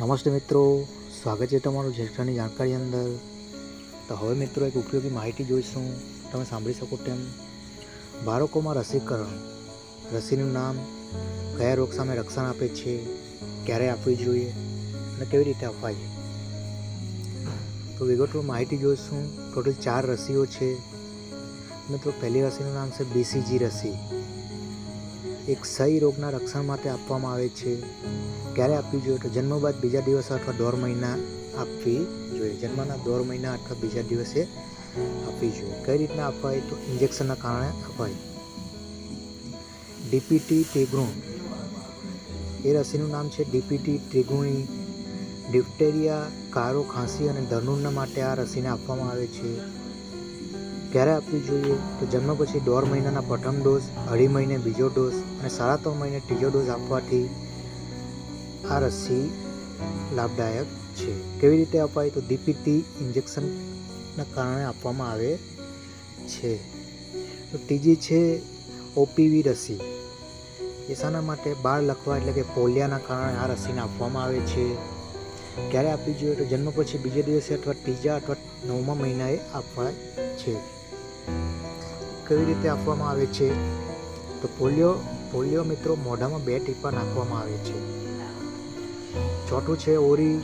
નમસ્તે મિત્રો, સ્વાગત છે તમારું જ્યેષ્ઠની જાણકારી અંદર. તો હવે મિત્રો એક ઉપયોગી માહિતી જોઈશું. તમે સાંભળી શકો તેમ, બાળકોમાં રસીકરણ. રસીનું નામ કયા રોગ સામે રક્ષણ આપે છે, ક્યારે આપવી જોઈએ અને કેવી રીતે અપાય. તો વિગતવાર માહિતી જોઈશું. ટોટલ ચાર રસીઓ છે. મિત્રો, પહેલી રસીનું નામ છે બીસીજી રસી. એક ક્ષય રોગના રક્ષણ માટે આપવામાં આવે છે. ક્યારે આપવી જોઈએ તો જન્મ બાદ બીજા દિવસે અથવા દોઢ મહિના આપવી જોઈએ. જન્મના દોઢ મહિના અથવા બીજા દિવસે આપવી જોઈએ. કઈ રીતના અપાય તો ઇન્જેક્શનના કારણે અપાય. ડીપીટી ટેગ્રુણ એ રસીનું નામ છે ડીપીટી ત્રિગુણી. ડિફ્ટેરિયા, કારો, ખાંસી અને ધનુરના માટે આ રસીને આપવામાં આવે છે. ક્યારે આપવી જોઈએ? તો જન્મ પછી દોઢ મહિનાના પ્રથમ ડોઝ અઢી મહિને બીજો ડોઝ અને સાડા ત્રણ મહિને ત્રીજો ડોઝ આપવાથી આ રસી લાભદાયક છે. કેવી રીતે અપાય? તો દીપીતી ઇન્જેક્શનના કારણે આપવામાં આવે છે. તો ત્રીજી છે ઓપીવી રસી. એ શાના માટે બાળ લખવા એટલે કે પોલિયાના કારણે આ રસીને આપવામાં આવે છે. ક્યારે આપવી જોઈએ? તો જન્મ પછી બીજે દિવસે અથવા ત્રીજા અથવા નવમા મહિનાએ આપવા છે. કેવી રીતે આપવામાં આવે છે? તો પોલિયો પોલિયો મિત્રો મોઢામાં બે ટીપા નાખવામાં આવે છે. ચોથું છે ઓરી.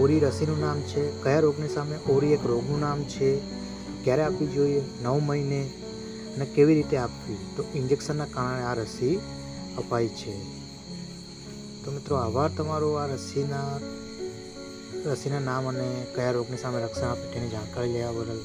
ઓરી રસીનું નામ છે. કયા રોગની સામે? ઓરી એક રોગનું નામ છે. ક્યારે આપવી જોઈએ? નવ મહિને. અને કેવી રીતે આપવી? તો ઇન્જેક્શનના કારણે આ રસી અપાય છે. તો મિત્રો, આભાર તમારો આ રસીના રસીના નામ અને કયા રોગની સામે રક્ષણ આપે તેની જાણકારી લેવા બદલ.